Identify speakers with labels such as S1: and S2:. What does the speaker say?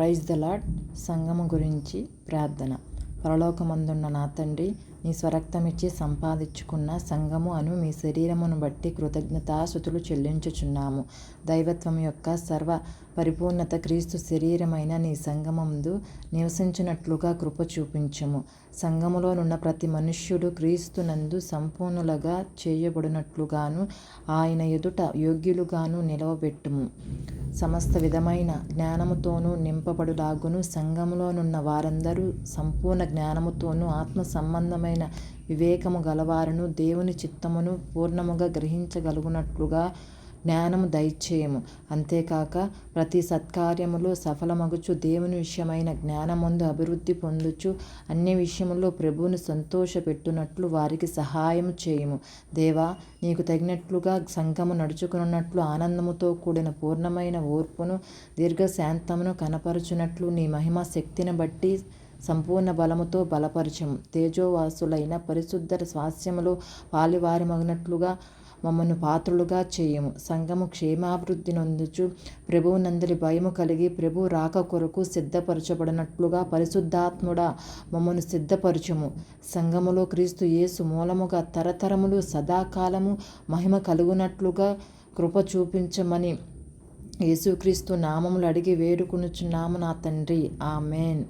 S1: Praise the lord సంగము గురించి ప్రార్థన. పరలోకమందున్న నా తండ్రి నీ స్వరక్తమిచ్చి సంపాదించుకున్న సంఘము అను మీ శరీరమును బట్టి కృతజ్ఞతాశుతులు చెల్లించుచున్నాము. దైవత్వం యొక్క సర్వ పరిపూర్ణత క్రీస్తు శరీరమైన నీ సంగమందు నివసించినట్లుగా కృప చూపించము. సంఘములోనున్న ప్రతి మనుష్యుడు క్రీస్తునందు సంపూర్ణులుగా చేయబడినట్లుగాను ఆయన ఎదుట యోగ్యులుగాను నిలవబెట్టుము. సమస్త విధమైన జ్ఞానముతోనూ నింపబడులాగును. సంఘములోనున్న వారందరూ సంపూర్ణ జ్ఞానముతోనూ ఆత్మ సంబంధమైన వివేకము గలవారును. దేవుని చిత్తమును పూర్ణముగా గ్రహించగలుగునట్లుగా జ్ఞానము దయచేయము. అంతేకాక ప్రతి సత్కార్యములో సఫలమగుచు దేవుని విషయమైన జ్ఞానమందు అభివృద్ధి పొందుచు అన్ని విషయములో ప్రభువును సంతోషపెట్టునట్లు వారికి సహాయం చేయము. దేవా నీకు తగినట్లుగా సంఘము నడుచుకున్నట్లు ఆనందముతో కూడిన పూర్ణమైన ఓర్పును దీర్ఘశాంతమును కనపరుచునట్లు నీ మహిమ శక్తిని బట్టి సంపూర్ణ బలముతో బలపరచము. తేజోవాసులైన పరిశుద్ధ స్వాస్యములో పాలివారమగినట్లుగా మమ్మను పాత్రులుగా చేయము. సంఘము క్షేమాభివృద్ధి నొందుచు ప్రభువు నందరి భయము కలిగి ప్రభు రాక కొరకు సిద్ధపరచబడినట్లుగా పరిశుద్ధాత్ముడా మమ్మను సిద్ధపరచము. సంఘములో క్రీస్తు యేసు మూలముగా తరతరములు సదాకాలము మహిమ కలుగునట్లుగా కృప చూపించమని యేసుక్రీస్తు నామములు అడిగి వేడుకునుచున్నాము నా తండ్రి. ఆమెన్.